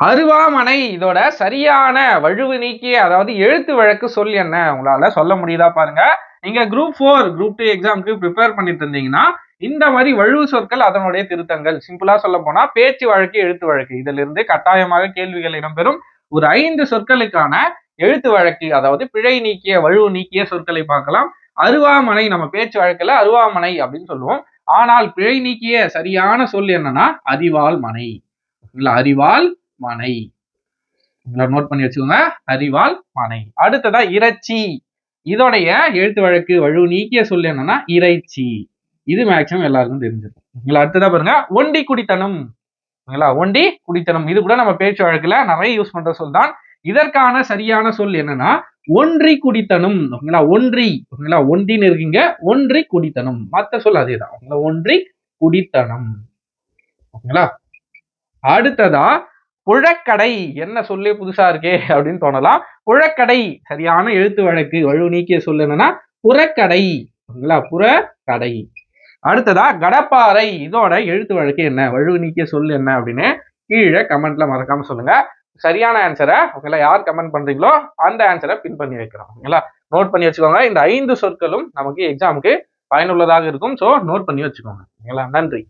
அருவாமனை இதோட சரியான வழுவு நீக்கி அதாவது எழுத்து வழக்கு சொல் என்ன? உங்களால சொல்ல முடியுதா பாருங்க. நீங்க குரூப் ஃபோர் குரூப் டூ எக்ஸாம்க்கு ப்ரிப்பேர் பண்ணிட்டு இருந்தீங்கன்னா இந்த மாதிரி வழுவு சொற்கள் அதனுடைய திருத்தங்கள். சிம்பிளா சொல்ல போனா பேச்சு வழக்கு எழுத்து வழக்கு. இதுல இருந்து கட்டாயமாக கேள்விகள் இடம்பெறும். ஒரு ஐந்து சொற்களுக்கான எழுத்து வழக்கு அதாவது பிழை நீக்கிய வழுவு நீக்கிய சொற்களை பார்க்கலாம். அருவாமனை நம்ம பேச்சு வழக்குல அருவாமனை அப்படின்னு சொல்லுவோம். ஆனால் பிழை நீக்கிய சரியான சொல் என்னன்னா அறிவால் மனை. இல்ல அறிவால் மனை. நோட் பண்ணி வச்சுக்கோங்க. அறிவால் மனை. அடுத்ததா இறைச்சி. இதோடைய எழுத்து வழக்கு வழு நீக்கிய சொல் என்னன்னா இறைச்சி. இது மேக்சிமம் எல்லாருக்கும் தெரிஞ்சிருக்கும் அடுத்ததா பாருங்க. ஒண்டி குடித்தனம். ஓகேங்களா ஒண்டி குடித்தனம். இது கூட நம்ம பேச்சு வழக்குல நிறைய யூஸ் பண்ற சொல் தான். இதற்கான சரியான சொல் என்னன்னா ஒன்றி குடித்தனம். ஓகேங்களா ஒன்றி. ஓகேங்களா ஒன்றின்னு இருக்கீங்க. ஒன்றி குடித்தனம். மத்த சொல் அதேதான். ஓகேங்களா ஒன்றி குடித்தனம். ஓகேங்களா? அடுத்ததா புழக்கடை என்ன சொல்லி புதுசா இருக்கே அப்படின்னு தோணலாம். புழக்கடை சரியான எழுத்து வழக்கு வலு நீக்கிய சொல் என்னன்னா புறக்கடை ஓகேங்களா புறக்கடை. அடுத்ததா கடப்பாறை. இதோட எழுத்து வழக்கு என்ன? வலு நீக்கிய சொல் என்ன அப்படின்னு கீழே கமெண்ட்ல மறக்காம சொல்லுங்க. சரியான ஆன்சரை ஓகேங்களா யார் கமெண்ட் பண்றீங்களோ அந்த ஆன்சரை பின் பண்ணி வைக்கிறோம் ஓகேங்களா நோட் பண்ணி வச்சுக்கோங்க. இந்த ஐந்து சொற்களும் நமக்கு எக்ஸாமுக்கு பயனுள்ளதாக இருக்கும். ஸோ நோட் பண்ணி வச்சுக்கோங்க ஓகேங்களா நன்றி.